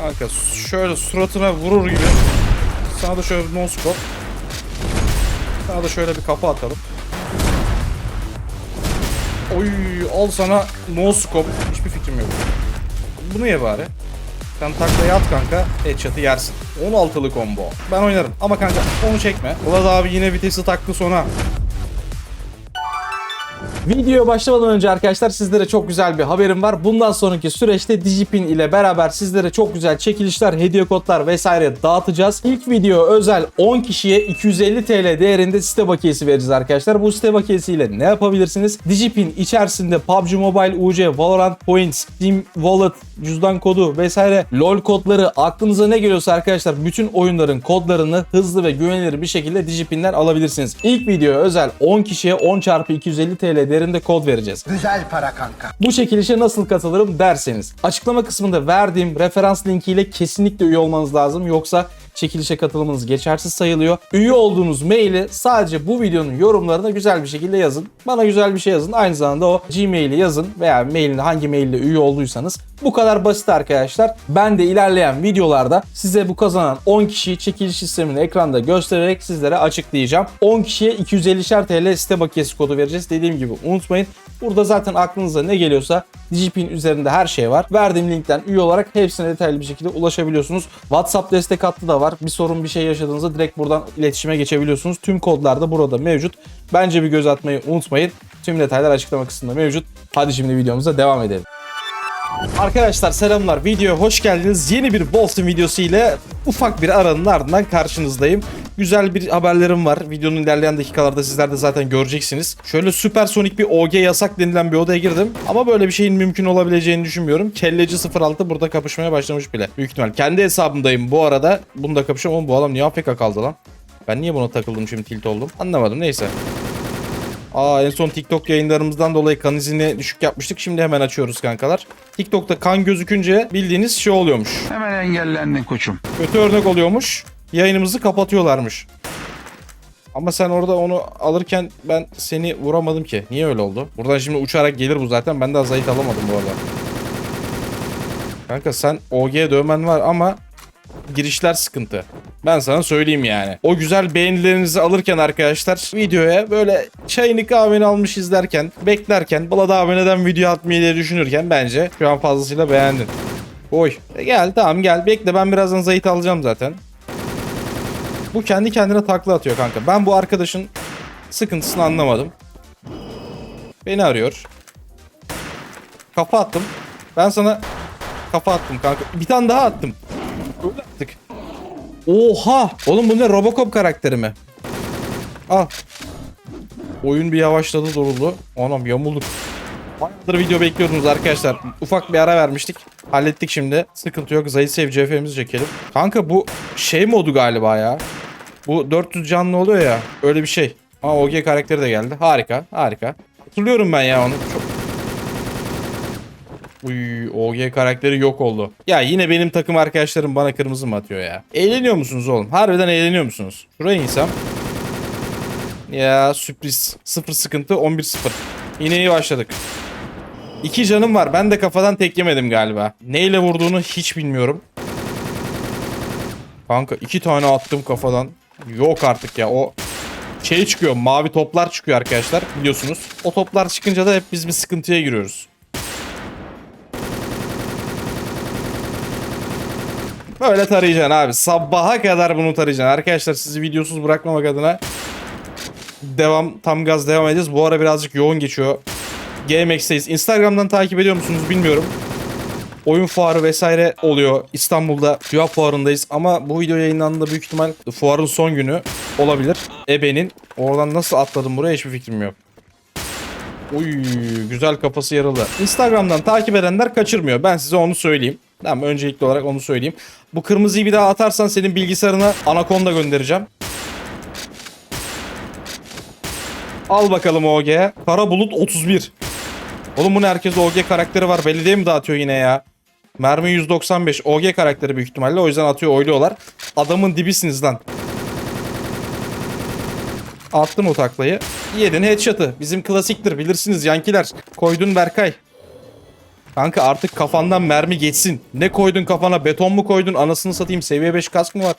Kanka şöyle suratına vurur gibi. Sana da şöyle bir no scope. Sana da şöyle bir kapı atalım. Oy al sana no scope. Hiçbir fikrim yok. Bunu ye bari. Sen taklaya at kanka. Headshot'ı yersin. 16'lı combo. Ben oynarım. Ama kanka onu çekme. Vlad abi yine vitesi taktı sona. Videoya başlamadan önce arkadaşlar sizlere çok güzel bir haberim var. Bundan sonraki süreçte Digipin ile beraber sizlere çok güzel çekilişler, hediye kodlar vesaire dağıtacağız. İlk video özel 10 kişiye 250 TL değerinde site bakiyesi vereceğiz arkadaşlar. Bu site bakiyesiyle ne yapabilirsiniz? Digipin içerisinde PUBG Mobile, UC, Valorant Points, Steam Wallet, cüzdan kodu vesaire LOL kodları aklınıza ne geliyorsa arkadaşlar bütün oyunların kodlarını hızlı ve güvenilir bir şekilde Digipin'den alabilirsiniz. İlk video özel 10 kişiye 10 çarpı 250 TL değerinde kod vereceğiz. Güzel para kanka. Bu çekilişe nasıl katılırım derseniz açıklama kısmında verdiğim referans linkiyle kesinlikle üye olmanız lazım yoksa çekilişe katılımınız geçersiz sayılıyor. Üye olduğunuz maili sadece bu videonun yorumlarına güzel bir şekilde yazın. Bana güzel bir şey yazın. Aynı zamanda o Gmail'i yazın veya mailini hangi maille üye olduysanız. Bu kadar basit arkadaşlar. Ben de ilerleyen videolarda size bu kazanan 10 kişiyi çekiliş sistemini ekranda göstererek sizlere açıklayacağım. 10 kişiye 250'şer TL site bakiyesi kodu vereceğiz. Dediğim gibi unutmayın. Burada zaten aklınıza ne geliyorsa Digipin üzerinde her şey var. Verdiğim linkten üye olarak hepsine detaylı bir şekilde ulaşabiliyorsunuz. WhatsApp destek hattı da var. Bir sorun bir şey yaşadığınızda direkt buradan iletişime geçebiliyorsunuz. Tüm kodlar da burada mevcut. Bence bir göz atmayı unutmayın. Tüm detaylar açıklama kısmında mevcut. Hadi şimdi videomuza devam edelim. Arkadaşlar selamlar. Videoya hoş geldiniz. Yeni bir Bolton videosu ile ufak bir aranın ardından karşınızdayım. Güzel bir haberlerim var. Videonun ilerleyen dakikalarda sizler de zaten göreceksiniz. Şöyle süpersonik bir OG yasak denilen bir odaya girdim. Ama böyle bir şeyin mümkün olabileceğini düşünmüyorum. Kelleci 06 burada kapışmaya başlamış bile. Büyük ihtimal. Kendi hesabımdayım bu arada. Bunda kapışıyorum. Oğlum bu adam niye AFK kaldı lan? Ben niye buna takıldım şimdi tilt oldum? Anlamadım neyse. Aa en son TikTok yayınlarımızdan dolayı kan izini düşük yapmıştık. Şimdi hemen açıyoruz kankalar. TikTok'ta kan gözükünce bildiğiniz şey oluyormuş. Hemen engellendin koçum. Kötü örnek oluyormuş. Yayınımızı kapatıyorlarmış. Ama sen orada onu alırken ben seni vuramadım ki. Niye öyle oldu? Buradan şimdi uçarak gelir bu zaten. Ben daha zayıf alamadım bu arada. Kanka sen OG dövmen var ama girişler sıkıntı. Ben sana söyleyeyim yani. O güzel beğenilerinizi alırken arkadaşlar videoya böyle çayını kahveni almış izlerken, beklerken, Balada abi neden video atmayı düşünürken bence şu an fazlasıyla beğendin. Oy. E gel tamam gel. Bekle ben birazdan zayıf alacağım zaten. Bu kendi kendine takla atıyor kanka. Ben bu arkadaşın sıkıntısını anlamadım. Beni arıyor. Kafa attım. Ben sana kafa attım kanka. Bir tane daha attım. Attık. Oha! Oğlum bu ne Robocop karakteri mi? Al. Oyun bir yavaşladı duruldu. Anam yamulduk. Bayağıdır video bekliyordunuz arkadaşlar. Ufak bir ara vermiştik. Hallettik şimdi. Sıkıntı yok. Zayıf sev CF'mizi çekelim. Kanka bu şey modu galiba ya. Bu 400 canlı oluyor ya. Öyle bir şey. Aa OG karakteri de geldi. Harika. Harika. Hatırlıyorum ben ya onu. Çok... Uy, OG karakteri yok oldu. Ya yine benim takım arkadaşlarım bana kırmızı mı atıyor ya? Eğleniyor musunuz oğlum? Harbiden eğleniyor musunuz? Şuraya insem. Ya sürpriz. Sıfır sıkıntı 11-0. Yine iyi başladık. İki canım var. Ben de kafadan tek yemedim galiba. Neyle vurduğunu hiç bilmiyorum. Kanka iki tane attım kafadan. Yok artık ya o şey çıkıyor mavi toplar çıkıyor arkadaşlar biliyorsunuz. O toplar çıkınca da hep biz bir sıkıntıya giriyoruz. Böyle tarayacaksın abi. Sabaha kadar bunu tarayacaksın. Arkadaşlar sizi videosuz bırakmamak adına devam tam gaz devam edeceğiz. Bu ara birazcık yoğun geçiyor. GMX'teyiz. Instagram'dan takip ediyor musunuz bilmiyorum. Oyun fuarı vesaire oluyor. İstanbul'da TÜYAP fuarındayız ama bu video yayınlandığında büyük ihtimal fuarın son günü olabilir. Ebe'nin. Oradan nasıl atladım buraya hiçbir fikrim yok. Uy güzel kafası yarıldı. Instagram'dan takip edenler kaçırmıyor. Ben size onu söyleyeyim. Tamam öncelikli olarak onu söyleyeyim. Bu kırmızıyı bir daha atarsan senin bilgisayarına Anaconda göndereceğim. Al bakalım OG'ye. Kara bulut 31. Oğlum bu ne herkes OG karakteri var. Belediye mi dağıtıyor yine ya? Mermi 195. OG karakteri büyük ihtimalle. O yüzden atıyor oyluyorlar. Adamın dibisiniz lan. Attım o taklayı. Yedin headshot'ı. Bizim klasiktir bilirsiniz yankiler. Koydun Berkay. Kanka artık kafandan mermi geçsin. Ne koydun kafana? Beton mu koydun? Anasını satayım. Seviye 5 kask mı var?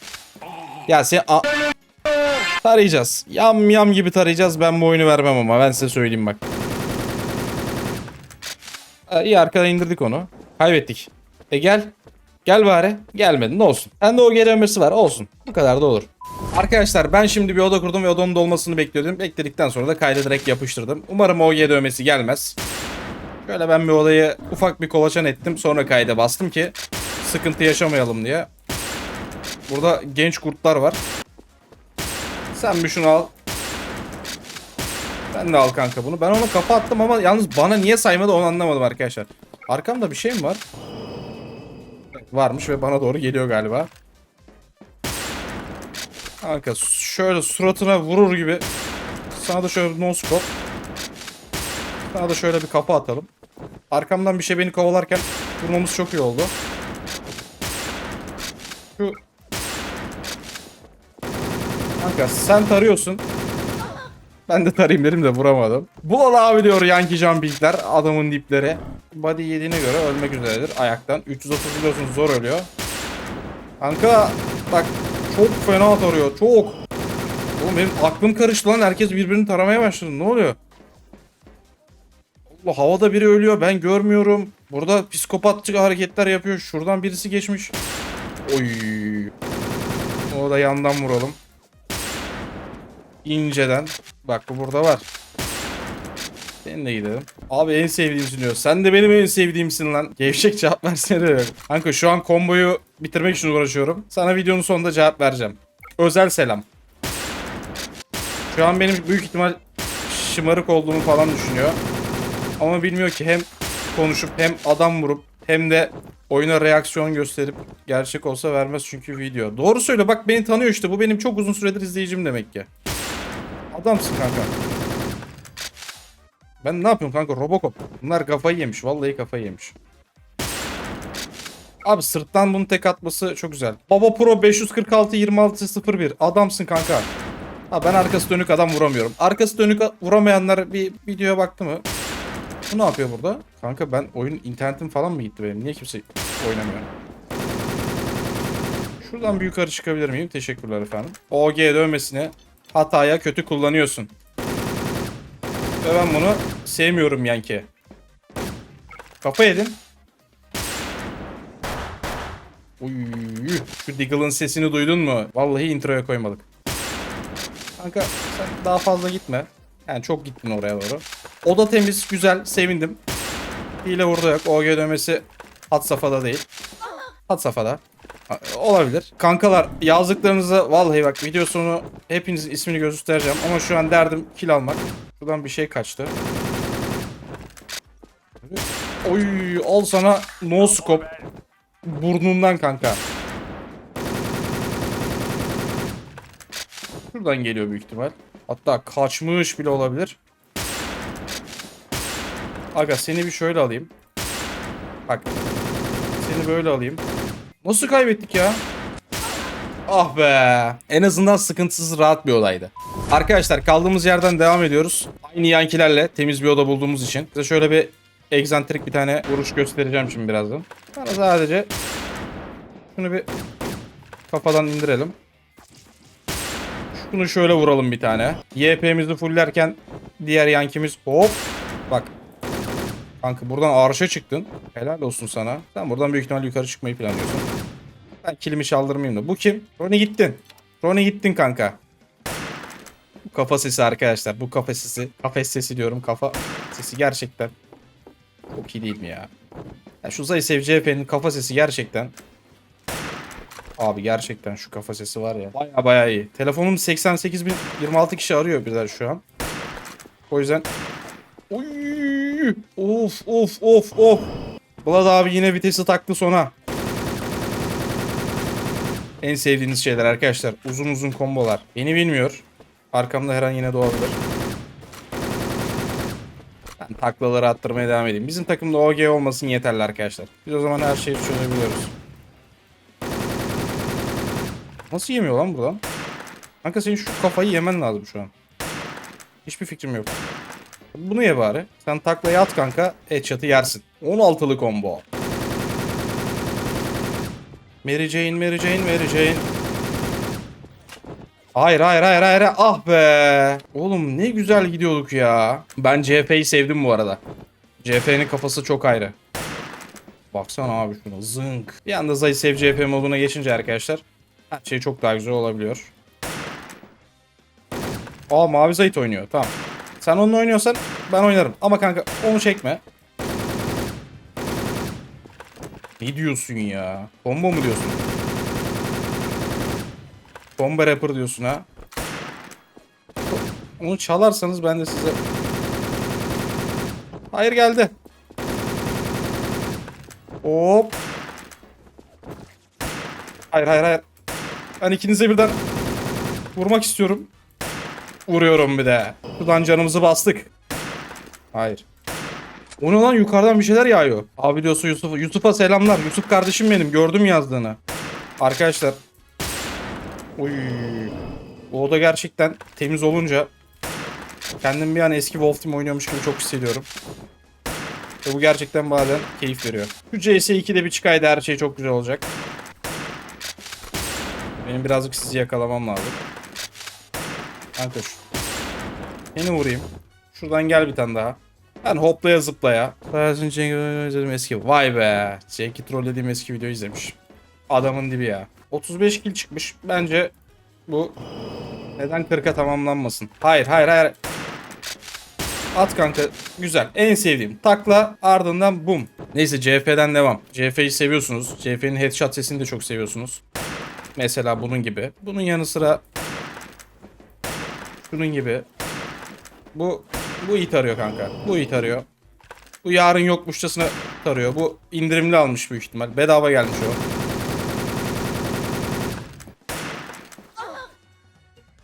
Ya sen tarayacağız. Yam yam gibi tarayacağız. Ben bu oyunu vermem ama ben size söyleyeyim bak. Ha, iyi arkada indirdik onu. Kaybettik. E gel. Gel bari. Gelmedin ne olsun. Bende o geri ömresi var olsun. Bu kadar da olur. Arkadaşlar ben şimdi bir oda kurdum ve odanın dolmasını bekliyordum. Bekledikten sonra da kaydı direkt yapıştırdım. Umarım OG dövmesi gelmez. Şöyle ben bir odayı ufak bir kolaçan ettim. Sonra kayda bastım ki sıkıntı yaşamayalım diye. Burada genç kurtlar var. Sen bir şunu al. Ben de al kanka bunu. Ben onu kafa attım ama yalnız bana niye saymadı onu anlamadım arkadaşlar. Arkamda bir şey mi var? Varmış ve bana doğru geliyor galiba. Kanka şöyle suratına vurur gibi. Sana da şöyle bir no scope. Sana da şöyle bir kafa atalım. Arkamdan bir şey beni kovalarken vurmamız çok iyi oldu. Şu Kanka sen tarıyorsun. Ben de tarayayım dedim de vuramadım. Bulal abi diyor Yankee Jumping'ler adamın dipleri. Body yediğine göre ölmek üzeredir ayaktan. 330 biliyorsunuz zor ölüyor. Kanka bak çok fena tarıyor çok. Oğlum benim aklım karıştı lan herkes birbirini taramaya başladı ne oluyor? Allah havada biri ölüyor ben görmüyorum. Burada psikopatçı hareketler yapıyor. Şuradan birisi geçmiş. Oy. O da yandan vuralım. İnceden. Bak bu burada var. Senin de gidelim. Abi en sevdiğimsin diyor. Sen de benim en sevdiğimsin lan. Gevşek cevap versene de. Kanka şu an komboyu bitirmek için uğraşıyorum. Sana videonun sonunda cevap vereceğim. Özel selam. Şu an benim büyük ihtimal şımarık olduğumu falan düşünüyor. Ama bilmiyor ki hem konuşup hem adam vurup hem de oyuna reaksiyon gösterip gerçek olsa vermez çünkü video. Doğru söyle bak beni tanıyor işte bu benim çok uzun süredir izleyicim demek ki. Adamsın kanka. Ben ne yapıyorum kanka Robocop. Bunlar kafayı yemiş vallahi kafayı yemiş. Abi sırttan bunu tek atması çok güzel. Baba Pro 546 26 01 adamsın kanka. Ha ben arkası dönük adam vuramıyorum. Arkası dönük vuramayanlar bir videoya baktı mı? Bu ne yapıyor burada? Kanka ben oyun internetim falan mı gitti benim? Niye kimse oynamıyor? Şuradan bir yukarı çıkabilir miyim? Teşekkürler efendim. OG dövmesini hataya kötü kullanıyorsun. Ve ben bunu sevmiyorum Yankee. Kafa yedin. Uy, şu Diggle'ın sesini duydun mu? Vallahi introya koymadık. Kanka sen daha fazla gitme. Yani çok gittin oraya doğru. Oda temiz, güzel, sevindim. Hile burada yok. OG dövmesi hat safhada değil. Hat safhada. Olabilir. Kankalar yazdıklarınızı vallahi bak video sonu hepinizin ismini göstereceğim ama şu an derdim kill almak. Şuradan bir şey kaçtı. Oy al sana no scope. Burnundan kanka. Şuradan geliyor büyük ihtimal. Hatta kaçmış bile olabilir. Aga seni bir şöyle alayım. Bak. Seni böyle alayım. Nasıl kaybettik ya? Ah be. En azından sıkıntısız rahat bir olaydı. Arkadaşlar kaldığımız yerden devam ediyoruz. Aynı yankilerle temiz bir oda bulduğumuz için. Size şöyle bir egzantrik bir tane vuruş göstereceğim şimdi birazdan. Sana sadece şunu bir kafadan indirelim. Şunu şöyle vuralım bir tane. YP'mizi fullerken diğer yankimiz hop. Bak. Kanka buradan arşa çıktın. Helal olsun sana. Sen buradan büyük ihtimalle yukarı çıkmayı planlıyorsun. Ben kilimi çaldırmayayım da. Bu kim? Roni gittin. Roni gittin kanka. Bu kafa sesi arkadaşlar. Bu kafa sesi. Kafes sesi diyorum. Kafa sesi gerçekten. Çok iyi değil mi ya? ya şu Zayı CHP'nin kafa sesi gerçekten. Abi gerçekten şu kafa sesi var ya. Baya baya iyi. Telefonum 88.026 kişi arıyor birden şu an. O yüzden Oy! Of of of of. Vlad abi yine vitesi taktı sona. En sevdiğiniz şeyler arkadaşlar. Uzun uzun kombolar. Beni bilmiyor. Arkamda her an yine doğabilir. Ben taklaları attırmaya devam edeyim. Bizim takımda OG olmasın yeterli arkadaşlar. Biz o zaman her şeyi çözebiliyoruz. Nasıl yemiyor lan buradan? Kanka senin şu kafayı yemen lazım şu an. Hiçbir fikrim yok. Bunu ye bari. Sen taklayı at kanka. Headshot'ı yersin. 16'lı combo. Mary Jane, Mary Jane, Mary Jane. Hayır hayır hayır hayır ah be. Oğlum ne güzel gidiyorduk ya. Ben CF'yi sevdim bu arada. CF'nin kafası çok ayrı. Baksana abi şuna zınk. Bir anda Zay Sev CF moduna geçince arkadaşlar her şey çok daha güzel olabiliyor. Aa mavi Zayt oynuyor tamam. Sen onunla oynuyorsan ben oynarım. Ama kanka onu çekme. Ne diyorsun ya? Bomba mı diyorsun? Bomba rapper diyorsun ha? Onu çalarsanız ben de size... Hayır geldi. Hop. Hayır hayır hayır. Ben ikinize birden vurmak istiyorum. Vuruyorum bir de. Şuradan canımızı bastık. Hayır. O ne lan yukarıdan bir şeyler yağıyor. Abi diyorsa Yusuf. Yusuf'a selamlar. Yusuf kardeşim benim. Gördüm yazdığını. Arkadaşlar. Uy. Bu oda gerçekten temiz olunca kendim bir an eski Wolf Team oynuyormuş gibi çok hissediyorum. Ve bu gerçekten bazen keyif veriyor. Şu CS2'de bir çıkaydı her şey çok güzel olacak. Benim birazcık sizi yakalamam lazım. Kanka şu. Seni vurayım. Şuradan gel bir tane daha. Ben hoplaya zıplaya. İzledim eski. Vay be. Cenk'i trollediğim eski videoyu izlemiş. Adamın dibi ya. 35 kill çıkmış. Bence bu neden 40'a tamamlanmasın? Hayır hayır hayır. At kanka. Güzel. En sevdiğim. Takla ardından bum. Neyse CF'den devam. CF'yi seviyorsunuz. CF'nin headshot sesini de çok seviyorsunuz. Mesela bunun gibi. Bunun yanı sıra şunun gibi. Bu bu iyi tarıyor kanka. Bu iyi tarıyor. Bu yarın yokmuşçasına tarıyor. Bu indirimli almış büyük ihtimal. Bedava gelmiş o.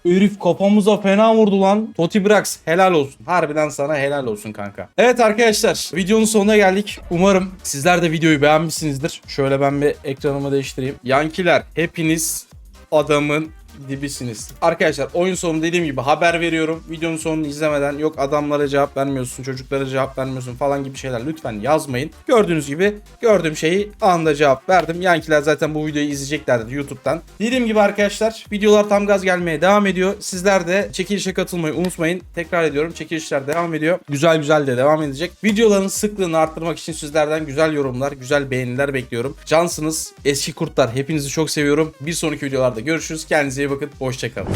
Herif kafamıza fena vurdu lan. Toti Brax helal olsun. Harbiden sana helal olsun kanka. Evet arkadaşlar videonun sonuna geldik. Umarım sizler de videoyu beğenmişsinizdir. Şöyle ben bir ekranımı değiştireyim. Yankiler hepiniz adamın dibisiniz. Arkadaşlar oyun sonu dediğim gibi haber veriyorum. Videonun sonunu izlemeden yok adamlara cevap vermiyorsun, çocuklara cevap vermiyorsun falan gibi şeyler lütfen yazmayın. Gördüğünüz gibi gördüğüm şeyi anında cevap verdim. Yankiler zaten bu videoyu izleyeceklerdir YouTube'dan. Dediğim gibi arkadaşlar videolar tam gaz gelmeye devam ediyor. Sizler de çekilişe katılmayı unutmayın. Tekrar ediyorum çekilişler devam ediyor. Güzel güzel de devam edecek. Videoların sıklığını arttırmak için sizlerden güzel yorumlar, güzel beğeniler bekliyorum. Cansınız, eski kurtlar. Hepinizi çok seviyorum. Bir sonraki videolarda görüşürüz. Kendinize iyi bakın. Hoşçakalın.